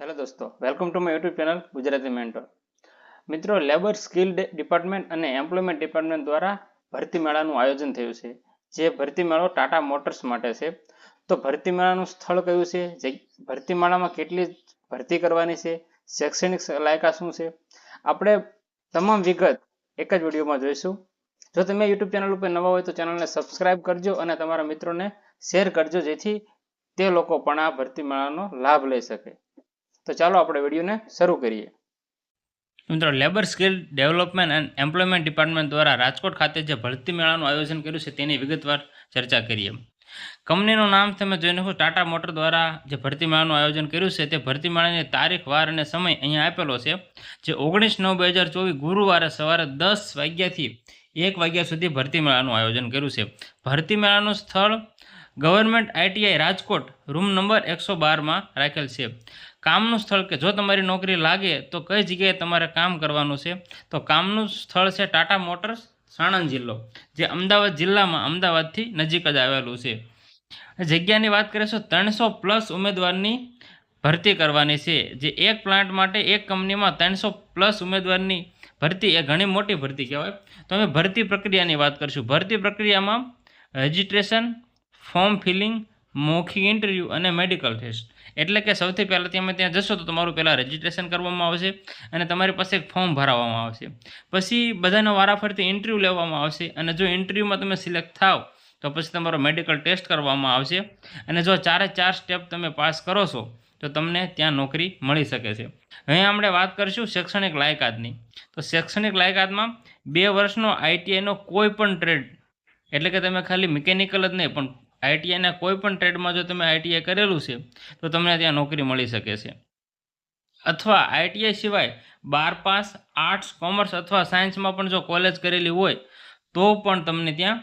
Hello દોસ્તો welcome to my YouTube channel Gujarati mentor મિત્રો labour skill department અને employment department દ્વારા ભરતી મેળાનું આયોજન થયું છે. જે ભરતી મેળો ટાટા મોટર્સ માટે છે. તો ભરતી મેળાનું સ્થળ કયું છે? જે ભરતી મેળામાં કેટલી ભરતી કરવાની છે? શૈક્ષણિક લાયકા શું છે? આપણે તમામ વિગત એક જ વિડીયોમાં જોઈશું. જો તમે યુટ્યુબ ચેનલ ઉપર નવા હોય તો ચેનલને સબસ્ક્રાઇબ કરજો અને તમારા મિત્રોને શેર કરજો જેથી તે લોકો પણ આ ભરતી મેળાનો લાભ લઈ શકે. તો ચાલો આપણે વિડીયોને શરૂ કરીએ. મિત્રો labour skill development and employment department દ્વારા રાજકોટ ખાતે જે ભરતી મેળાનું આયોજન કર્યું છે તેની વિગતવાર ચર્ચા કરીએ. કંપનીનું નામ તમે જોઈ નાખો ટાટા મોટર દ્વારા જે ભરતી મેળાનું આયોજન કર્યું છે તે ભરતી મેળાની તારીખ, વાર અને સમય અહીંયા આપેલો છે, જે ઓગણીસ નવ બે હજાર ચોવીસ ગુરુવારે સવારે દસ વાગ્યાથી એક વાગ્યા સુધી ભરતી મેળાનું આયોજન કર્યું છે. ભરતી મેળાનું સ્થળ government ITI Rajkot room number એકસો બારમાં રાખેલ છે. કામનું સ્થળ કે જો તમારી નોકરી લાગે તો કઈ જગ્યાએ તમારે કામ કરવાનું છે? તો કામનું સ્થળ છે ટાટા મોટર્સ, સાણંદ જિલ્લો, જે અમદાવાદ જિલ્લામાં અમદાવાદથી નજીક જ આવેલું છે. જગ્યાની વાત કરીશું ત્રણસો પ્લસ ઉમેદવારની ભરતી કરવાની છે, જે એક પ્લાન્ટ માટે એક કંપનીમાં ત્રણસો પ્લસ ઉમેદવારની ભરતી, એ ઘણી મોટી ભરતી કહેવાય. તો અમે ભરતી પ્રક્રિયાની વાત કરીશું. ભરતી પ્રક્રિયામાં રજિસ્ટ્રેશન ફોર્મ ફિલિંગ મૌખિક ઇન્ટરવ્યૂ અને મેડિકલ ટેસ્ટ એટલે કે સૌથી પહેલાં તમે ત્યાં જશો તો તમારું પહેલાં રજિસ્ટ્રેશન કરવામાં આવશે અને તમારી પાસે એક ફોર્મ ભરાવવામાં આવશે. પછી બધાનો વારાફરતી ઇન્ટરવ્યૂ લેવામાં આવશે અને જો ઇન્ટરવ્યૂમાં તમે સિલેક્ટ થાવ તો પછી તમારો મેડિકલ ટેસ્ટ કરવામાં આવશે અને જો ચારે ચાર સ્ટેપ તમે પાસ કરો છો તો તમને ત્યાં નોકરી મળી શકે છે. હવે આપણે વાત કરીશું શૈક્ષણિક લાયકાતની. તો શૈક્ષણિક લાયકાતમાં બે વર્ષનો આઈટીઆઈનો કોઈ પણ ટ્રેડ એટલે કે તમે ખાલી મિકેનિકલ જ નહીં, પણ આઈટીઆઈના કોઈ પણ ટ્રેડમાં જો તમે આઈટીઆઈ કરેલું છે, તો તમને ત્યાં નોકરી મળી શકે છે. અથવા આઈટીઆઈ સિવાય બાર પાસ આર્ટ્સ, કોમર્સ અથવા સાયન્સમાં પણ જો કોલેજ કરેલી હોય, તો પણ તમને ત્યાં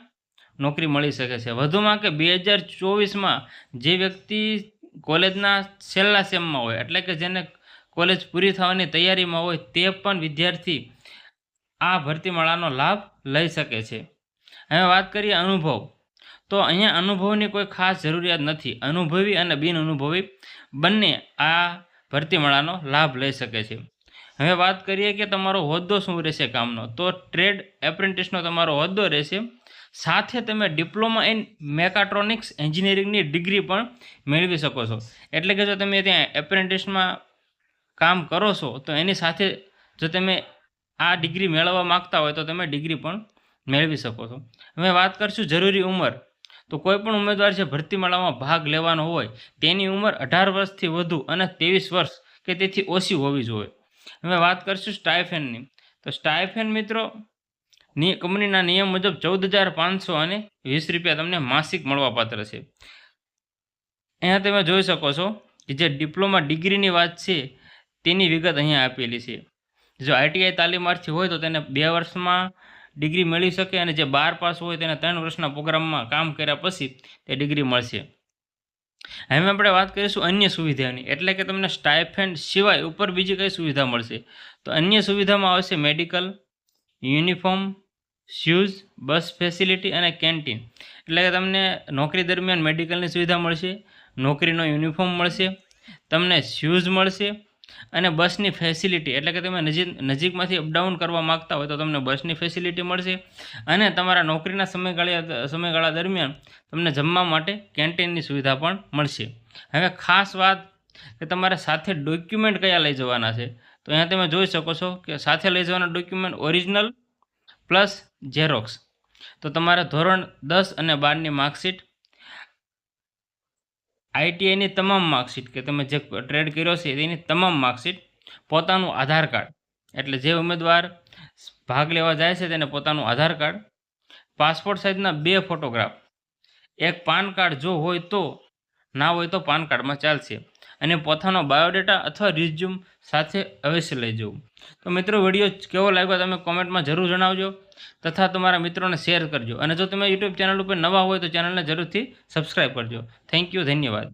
નોકરી મળી શકે છે. વધુમાં કે બે હજાર ચોવીસમાં જે વ્યક્તિ કોલેજના છેલ્લા સેમમાં હોય, એટલે કે જેને કોલેજ પૂરી થવાની તૈયારીમાં હોય, તે પણ વિદ્યાર્થી આ ભરતી મેળાનો લાભ લઈ શકે છે. હવે વાત કરીએ અનુભવ. તો અહીંયા અનુભવની કોઈ ખાસ જરૂરિયાત નથી. અનુભવી અને બિન અનુભવી બંને આ ભરતી મેળાનો લાભ લઈ શકે છે. હવે વાત કરીએ કે તમારો હોદ્દો શું રહેશે કામનો? તો ટ્રેડ એપ્રેન્ટિસનો તમારો હોદ્દો રહેશે. સાથે તમે ડિપ્લોમા ઇન મેકાટ્રોનિક્સ એન્જિનિયરિંગની ડિગ્રી પણ મેળવી શકો છો. એટલે કે જો તમે ત્યાં એપ્રેન્ટિસમાં કામ કરો છો, તો એની સાથે જો તમે આ ડિગ્રી મેળવવા માગતા હોય, તો તમે ડિગ્રી પણ મેળવી શકો છો. હવે વાત કરશું જરૂરી ઉંમર. તો કોઈ પણ ઉમેદવાર જે ભરતી મેળામાં ભાગ લેવાનો હોય, તેની ઉંમર અઢાર વર્ષથી વધુ અને ત્રેવીસ વર્ષ કે તેથી ઓછી હોવી જોઈએ. હવે વાત કરીશું સ્ટાઇફેનની તો સ્ટાઇફેન મિત્રો કંપનીના નિયમ મુજબ ચૌદ હજાર પાંચસો અને વીસ રૂપિયા તમને માસિક મળવાપાત્ર છે. અહીંયા તમે જોઈ શકો છો કે જે ડિપ્લોમા ડિગ્રીની વાત છે, તેની વિગત અહીંયા આપેલી છે. જો આઈટીઆઈ તાલીમાર્થી હોય તો તેને બે વર્ષમાં ડિગ્રી મેળવી શકે અને જે બાર પાસ હોય તેને ત્રણ વર્ષના પ્રોગ્રામમાં કામ કર્યા પછી તે ડિગ્રી મળશે. હવે આપણે વાત કરીશું અન્ય સુવિધાની. એટલે કે તમને સ્ટાઇફેન્ડ સિવાય ઉપર બીજી કઈ સુવિધા મળશે? તો અન્ય સુવિધામાં આવશે medical, uniform, shoes, bus facility અને કેન્ટીન. એટલે કે તમને નોકરી દરમિયાન મેડિકલની સુવિધા મળશે, નોકરીનો યુનિફોર્મ મળશે, તમને શૂઝ મળશે અને બસની ફેસિલિટી એટલે કે તમે નજીક, નજીકમાંથી અપડાઉન કરવા માગતા હોય તો તમને બસની ફેસિલિટી મળશે. અને તમારા નોકરીના સમયગાળા સમયગાળા દરમિયાન તમને જમવા માટે કેન્ટીનની સુવિધા પણ મળશે. હવે ખાસ વાત કે તમારે સાથે ડોક્યુમેન્ટ કયા લઈ જવાના છે? તો અહીંયા તમે જોઈ શકો છો કે સાથે લઈ જવાના ડોક્યુમેન્ટ ઓરિજિનલ પ્લસ ઝેરોક્સ તો તમારે ધોરણ દસ અને બારની માર્કશીટ આઈટીઆઈની તમામ માર્કશીટ કે તમે જે ટ્રેડ કર્યો છે તેની તમામ માર્કશીટ પોતાનું આધાર કાર્ડ, એટલે જે ઉમેદવાર ભાગ લેવા જાય છે તેને પોતાનું આધાર કાર્ડ, પાસપોર્ટ સાઇઝના બે ફોટોગ્રાફ, એક પાન કાર્ડ જો હોય તો, ના હોય તો પાન કાર્ડમાં ચાલશે. અને પોતાનો બાયોડેટા અથવા રિઝ્યુમ સાથે અવશ્ય લઈ જવું તો મિત્રો, વીડિયો કેવો લાગ્યો તમે કોમેન્ટમાં જરૂર જણાવજો તથા તમારા મિત્રોને શેર કરજો. અને જો તમે યુટ્યુબ ચેનલ ઉપર નવા હોય તો ચેનલને જરૂરથી સબસ્ક્રાઈબ કરજો. થેન્ક યુ ધન્યવાદ.